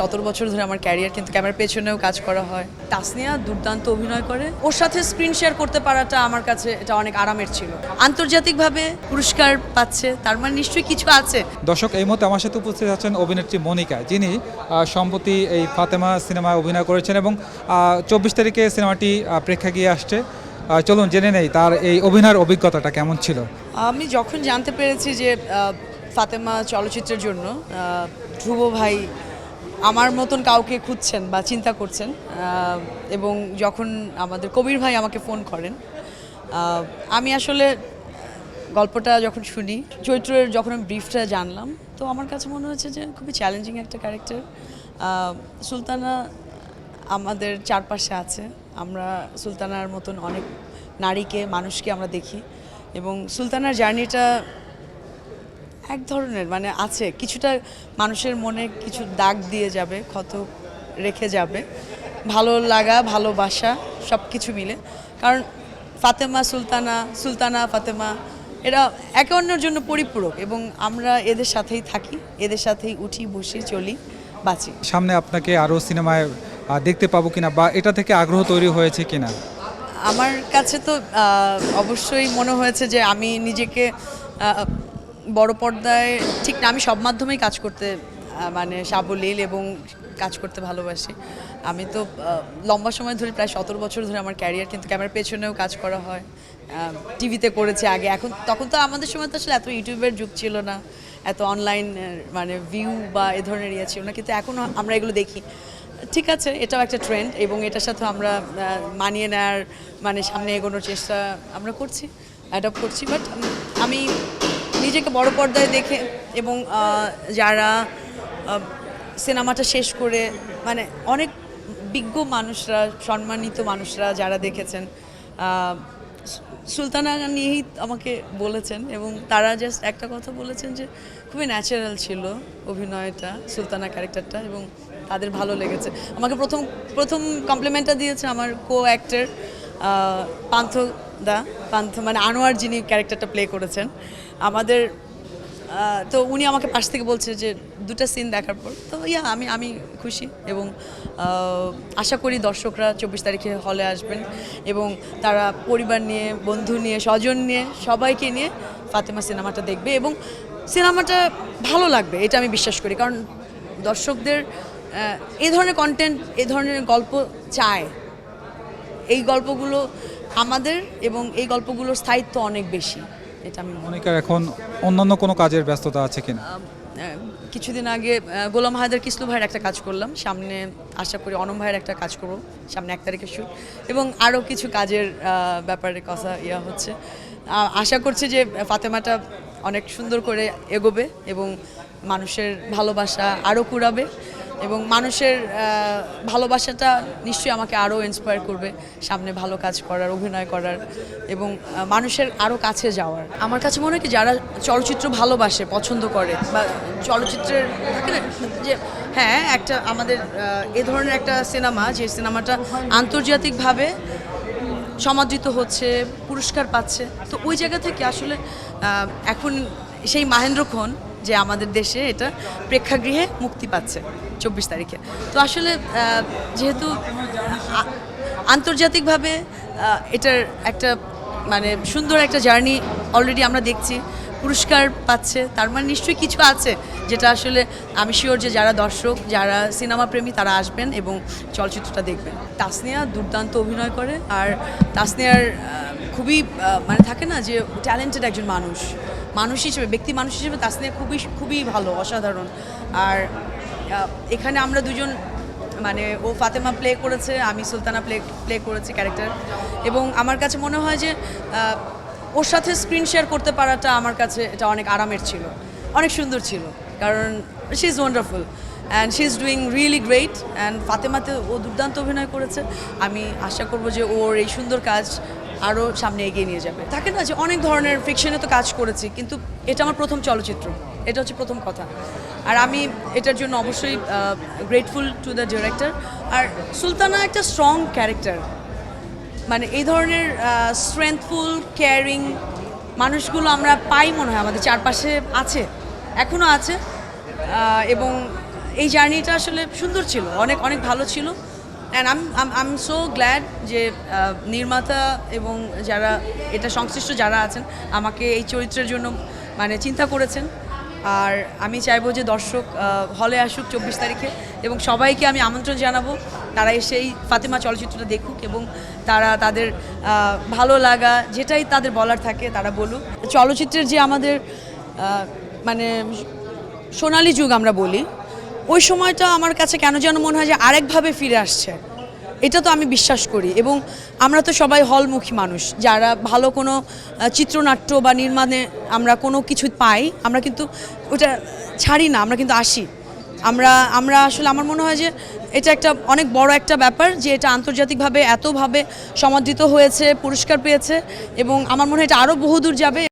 সতেরো বছর ধরে আমার ক্যারিয়ার কিন্তু ক্যামেরার পেছনেও কাজ করা হয়। তাসনিয়া দুর্দান্ত অভিনয় করে। ওর সাথে স্ক্রিন শেয়ার করতে পারাটা আমার কাছে এটা অনেক আরামের ছিল। আন্তর্জাতিকভাবে পুরস্কার পাচ্ছে তার মানে নিশ্চয়ই কিছু আছে। দর্শক এই মুহূর্তে আমার সাথে উপস্থিত আছেন অভিনেত্রী মনিকা যিনি সম্প্রতি এই ফাতেমা সিনেমায় অভিনয় করেছেন এবং চব্বিশ তারিখে সিনেমাটি প্রেক্ষাগৃহে আসছে। চলুন জেনে নেই তার এই অভিনয়ের অভিজ্ঞতাটা কেমন ছিল। আমি যখন জানতে পেরেছি যে ফাতেমা চলচ্চিত্রের জন্য ধ্রুব ভাই আমার মতন কাউকে খুঁজছেন বা চিন্তা করছেন এবং যখন আমাদের কবির ভাই আমাকে ফোন করেন আমি আসলে গল্পটা যখন শুনি চৈত্রের যখন আমি ব্রিফটা জানলাম, তো আমার কাছে মনে হচ্ছে যে খুবই চ্যালেঞ্জিং একটা ক্যারেক্টার সুলতানা আমাদের চারপাশে আছে, আমরা সুলতানার মতন অনেক নারীকে, মানুষকে আমরা দেখি, এবং সুলতানার জার্নিটা এক ধরনের মানে আছে। কিছুটা মানুষের মনে কিছু দাগ দিয়ে যাবে ক্ষত রেখে যাবে। ভালো লাগা ভালোবাসা সব কিছু মিলে। কারণ ফাতেমা সুলতানা সুলতানা ফাতেমা এরা একে অন্যের জন্য পরিপূরক এবং আমরা এদের সাথেই থাকি এদের সাথেই উঠি বসি চলি বাঁচি। সামনে আপনাকে আরও সিনেমায় দেখতে পাবো কিনা বা এটা থেকে আগ্রহ তৈরি হয়েছে কিনা? আমার কাছে তো অবশ্যই মনে হয়েছে যে আমি নিজেকে বড় পর্দায়, ঠিক না, আমি সব মাধ্যমেই কাজ করতে মানে সাবলীল এবং কাজ করতে ভালোবাসি। আমি তো লম্বা সময় ধরে প্রায় সতেরো বছর ধরে আমার ক্যারিয়ার, কিন্তু ক্যামেরার পেছনেও কাজ করা হয়। টিভিতে করেছে আগে। এখন, তখন তো আমাদের সময় তো আসলে এত ইউটিউবের যুগ ছিল না, এত অনলাইন মানে ভিউ বা এ ধরনের ইয়ে ছিল না, কিন্তু এখন আমরা এগুলো দেখি। ঠিক আছে, এটাও একটা ট্রেন্ড এবং এটার সাথে আমরা মানিয়ে নেওয়ার মানে সামনে এগোনোর চেষ্টা আমরা করছি অ্যাডপ্ট করছি বাট আমি নিজেকে বড় পর্দায় দেখে এবং যারা সিনেমাটা শেষ করে মানে অনেক বিজ্ঞ মানুষরা, সম্মানিত মানুষরা যারা দেখেছেন সুলতানা নিয়েই আমাকে বলেছেন এবং তারা জাস্ট একটা কথা বলেছেন যে, খুবই ন্যাচারাল ছিল অভিনয়টা, সুলতানা ক্যারেক্টারটা এবং তাদের ভালো লেগেছে। আমাকে প্রথম প্রথম কমপ্লিমেন্টটা দিয়েছে আমার কো অ্যাক্টর পান্থ দা পান্থ মানে আনোয়ার যিনি ক্যারেক্টারটা প্লে করেছেন। আমাদের তো উনি আমাকে পাশ থেকে বলছে যে দুটো সিন দেখার পর। তো ইয়া, আমি আমি খুশি এবং আশা করি দর্শকরা চব্বিশ তারিখে হলে আসবেন এবং তারা পরিবার নিয়ে, বন্ধু নিয়ে, স্বজন নিয়ে, সবাইকে নিয়ে ফাতেমা সিনেমাটা দেখবে এবং সিনেমাটা ভালো লাগবে, এটা আমি বিশ্বাস করি। কারণ দর্শকদের এই ধরনের কন্টেন্ট এই ধরনের গল্প চায়। এই গল্পগুলো আমাদের এবং এই গল্পগুলোর স্থায়িত্ব অনেক বেশি। এটা আমি মনে মনিকার এখন অন্যান্য কোনো কাজের ব্যস্ততা আছে কিনা? কিছুদিন আগে গোলাম হায়দার কিসলু ভাইয়ের একটা কাজ করলাম। সামনে আশা করি অনম ভাইয়ের একটা কাজ করব সামনে এক তারিখে শুট এবং আরও কিছু কাজের ব্যাপারে কথা ইয়া হচ্ছে। আশা করছি যে ফাতেমাটা অনেক সুন্দর করে এগোবে এবং মানুষের ভালোবাসা আরও কুড়াবে। এবং মানুষের ভালোবাসাটা নিশ্চয়ই আমাকে আরও ইন্সপায়ার করবে সামনে ভালো কাজ করার, অভিনয় করার এবং মানুষের আরও কাছে যাওয়ার। আমার কাছে মনে হয় কি, যারা চলচ্চিত্র ভালোবাসে, পছন্দ করে বা চলচ্চিত্রের যে হ্যাঁ একটা আমাদের এ ধরনের একটা সিনেমা, যে সিনেমাটা আন্তর্জাতিকভাবে সমাদৃত হচ্ছে, পুরস্কার পাচ্ছে, তো ওই জায়গা থেকে আসলে এখন সেই মাহেন্দ্রক্ষণ যে আমাদের দেশে এটা প্রেক্ষাগৃহে মুক্তি পাচ্ছে চব্বিশ তারিখে। তো আসলে যেহেতু আন্তর্জাতিকভাবে এটার একটা মানে সুন্দর একটা জার্নি অলরেডি আমরা দেখছি, পুরস্কার পাচ্ছে, তার মানে নিশ্চয়ই কিছু আছে যেটা আসলে আমি শিওর যে যারা দর্শক, যারা সিনেমা প্রেমী, তারা আসবেন এবং চলচ্চিত্রটা দেখবেন। তাসনিয়া দুর্দান্ত অভিনয় করে, আর তাসনিয়ার খুবই মানে থাকে না যে ট্যালেন্টেড একজন মানুষ। মানুষ হিসেবে, ব্যক্তি মানুষ হিসেবে তাসনিয়া খুবই খুবই ভালো, অসাধারণ। আর এখানে আমরা দুজন মানে ও ফাতেমা প্লে করেছে, আমি সুলতানা প্লে প্লে করেছি ক্যারেক্টার এবং আমার কাছে মনে হয় যে ওর সাথে স্ক্রিন শেয়ার করতে পারাটা আমার কাছে এটা অনেক আরামের ছিল। অনেক সুন্দর ছিল, কারণ she is wonderful and she is doing really great and ফাতেমাতে ও দুর্দান্ত অভিনয় করেছে। আমি আশা করব যে ওর এই সুন্দর কাজ আরও সামনে এগিয়ে নিয়ে যাবে। থাকে না যে অনেক ধরনের ফিকশনে তো কাজ করেছি, কিন্তু এটা আমার প্রথম চলচ্চিত্র। এটা হচ্ছে প্রথম কথা। আর আমি এটার জন্য অবশ্যই গ্রেটফুল টু দ্য ডিরেক্টর আর সুলতানা একটা স্ট্রং ক্যারেক্টার মানে এই ধরনের স্ট্রেংথফুল কেয়ারিং মানুষগুলো আমরা পাই মনে হয়, আমাদের চারপাশে আছে এখনও আছে। এবং এই জার্নিটা আসলে সুন্দর ছিল, অনেক অনেক ভালো ছিল। And um um so glad যে নির্মাতা এবং যারা এটা সংশ্লিষ্ট যারা আছেন আমাকে এই চরিত্রের জন্য মানে চিন্তা করেছেন। আর আমি চাইব যে দর্শক হলে আসুক চব্বিশ তারিখে এবং সবাইকে আমি আমন্ত্রণ জানাব তারা এসে এই ফাতেমা চলচ্চিত্রটা দেখুক এবং তারা তাদের ভালো লাগা যেটাই তাদের বলার থাকে তারা বলুক। চলচ্চিত্রের যে আমাদের মানে সোনালি যুগ আমরা বলি ওই সময়টা আমার কাছে কেন যেন মনে হয় যে আরেকভাবে ফিরে আসছে। এটা তো আমি বিশ্বাস করি এবং আমরা তো সবাই হলমুখী মানুষ। যারা ভালো কোনো চিত্রনাট্য বা নির্মাণে আমরা কোনো কিছু পাই, আমরা কিন্তু ওটা ছাড়ি না, আমরা কিন্তু আসি। আমরা আমরা আসলে আমার মনে হয় যে এটা একটা অনেক বড় একটা ব্যাপার যে এটা আন্তর্জাতিকভাবে এতভাবে সমাদৃত হয়েছে, পুরস্কার পেয়েছে এবং আমার মনে হয় এটা আরও বহুদূর যাবে।